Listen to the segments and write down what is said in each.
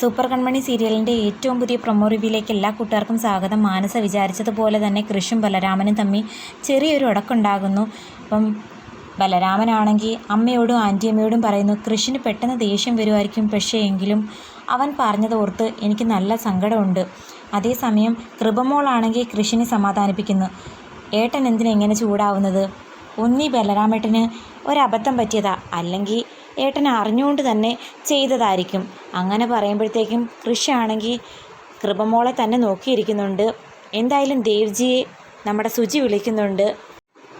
Super കൺമണി സീരിയലിന്റെ ഏറ്റവും പുതിയ പ്രൊമോ റിവ്യൂയിലേക്ക് എല്ലാ കൂട്ടുകാർക്കും സ്വാഗതം. മാനസ വിചാരിച്ചതുപോലെ തന്നെ കൃഷും ബലരാമനും തമ്മിൽ ചെറിയൊരു ഉടക്കുണ്ടാകുന്നു അപ്പം ബലരാമനാണെങ്കിൽ അമ്മയോടും ആന്റിയമ്മയോടും പറയുന്നു കൃഷിന് പെട്ടെന്ന് ദേഷ്യം വരുമായിരിക്കും പക്ഷേ എങ്കിലും അവൻ പറഞ്ഞത് ഓർത്ത് എനിക്ക് നല്ല സങ്കടമുണ്ട്. അതേസമയം കൃപമോളാണെങ്കിൽ കൃഷിനെ സമാധാനിപ്പിക്കുന്നു. ഏട്ടൻ എന്തിനെങ്ങനെ ചൂടാവുന്നത്? ഒന്നീ ബലരാമേട്ടന് ഒരബദ്ധം പറ്റിയതാ. അല്ലെങ്കിൽ ഏട്ടൻ അറിഞ്ഞുകൊണ്ട് തന്നെ ചെയ്തതായിരിക്കും. അങ്ങനെ പറയുമ്പോഴത്തേക്കും കൃഷിയാണെങ്കിൽ കൃപമോളെ തന്നെ നോക്കിയിരിക്കുന്നുണ്ട്. എന്തായാലും ദേവ്ജിയെ നമ്മുടെ സുചി വിളിക്കുന്നുണ്ട്.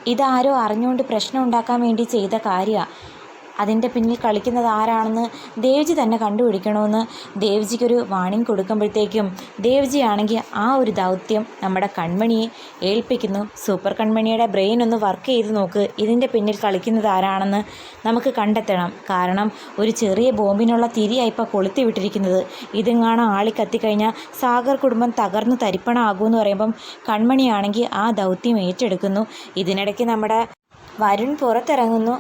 ഇതാരോ അറിഞ്ഞുകൊണ്ട് പ്രശ്നം ഉണ്ടാക്കാൻ വേണ്ടി ചെയ്ത കാര്യമാണ് അതിന്റെ പിന്നിൽ കളിക്കുന്നത് ആരാണെന്ന് ദേവ്ജി തന്നെ കണ്ടുപിടിക്കണമെന്ന് ദേവ്ജിക്കൊരു വാണിംഗ് കൊടുക്കുമ്പോഴത്തേക്കും ദേവ്ജി ആണെങ്കിൽ ആ ഒരു ദൗത്യം നമ്മുടെ കൺമണിയെ ഏൽപ്പിക്കുന്നു. സൂപ്പർ കൺമണിയുടെ ബ്രെയിൻ ഒന്ന് വർക്ക് ചെയ്ത് നോക്ക്. ഇതിന്റെ പിന്നിൽ കളിക്കുന്നത് ആരാണെന്ന് നമുക്ക് കണ്ടെത്തണം. കാരണം ഒരു ചെറിയ ബോംബിനുള്ള തിരിയായി ഇപ്പോൾ കൊളുത്തി വിട്ടിരിക്കുന്നത്. ഇതെങ്ങാണ് ആളി കത്തിക്കഴിഞ്ഞാൽ സാഗർ കുടുംബം തകർന്നു തരിപ്പണമാകുമെന്ന് പറയുമ്പം കൺമണിയാണെങ്കിൽ ആ ദൗത്യം ഏറ്റെടുക്കുന്നു. ഇതിനിടയ്ക്ക് നമ്മുടെ വരുൺ പുറത്തിറങ്ങുന്നു.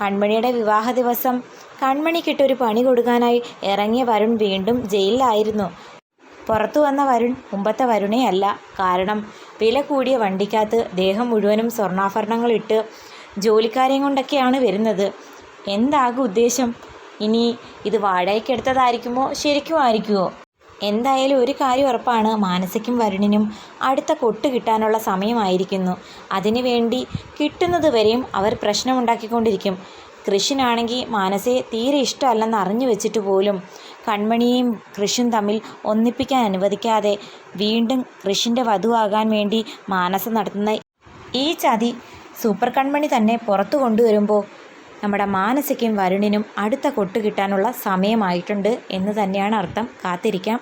കൺമണിയുടെ വിവാഹ ദിവസം. കൺമണിക്കിട്ടൊരു പണി കൊടുക്കാനായി ഇറങ്ങിയ വരുൺ വീണ്ടും ജയിലിലായിരുന്നു. പുറത്തു വന്ന വരുൺ മുമ്പത്തെ വരുണേ അല്ല കാരണം വില കൂടിയ വണ്ടിക്കകത്ത് ദേഹം മുഴുവനും സ്വർണാഭരണങ്ങളിട്ട് ജോലിക്കാരെയും കൊണ്ടൊക്കെയാണ് വരുന്നത്. എന്താകും ഉദ്ദേശം ഇനി ഇത് വാടകയ്ക്കെടുത്തതായിരിക്കുമോ ശരിക്കും ആയിരിക്കുമോ എന്തായാലും ഒരു കാര്യം ഉറപ്പാണ് മാനസിക്കും വരുണിനും അടുത്ത കൊട്ട് കിട്ടാനുള്ള സമയമായിരിക്കുന്നു. അതിനുവേണ്ടി കിട്ടുന്നത് വരെയും അവർ പ്രശ്നമുണ്ടാക്കിക്കൊണ്ടിരിക്കും. കൃഷിനാണെങ്കിൽ മാനസയെ തീരെ ഇഷ്ടമല്ലെന്ന് അറിഞ്ഞു വെച്ചിട്ട് പോലും കൺമണിയും കൃഷും തമ്മിൽ ഒന്നിപ്പിക്കാൻ അനുവദിക്കാതെ വീണ്ടും കൃഷിന്റെ വധുവാകാൻ വേണ്ടി മാനസ നടത്തുന്ന ഈ ചതി സൂപ്പർ കൺമണി തന്നെ പുറത്തു കൊണ്ടുവരുമ്പോൾ നമ്മുടെ മാനസിക്കും വരുണിനും അടുത്ത കൊട്ടുകിട്ടാനുള്ള സമയമായിട്ടുണ്ട് എന്ന് തന്നെയാണ് അർത്ഥം. കാത്തിരിക്കാം.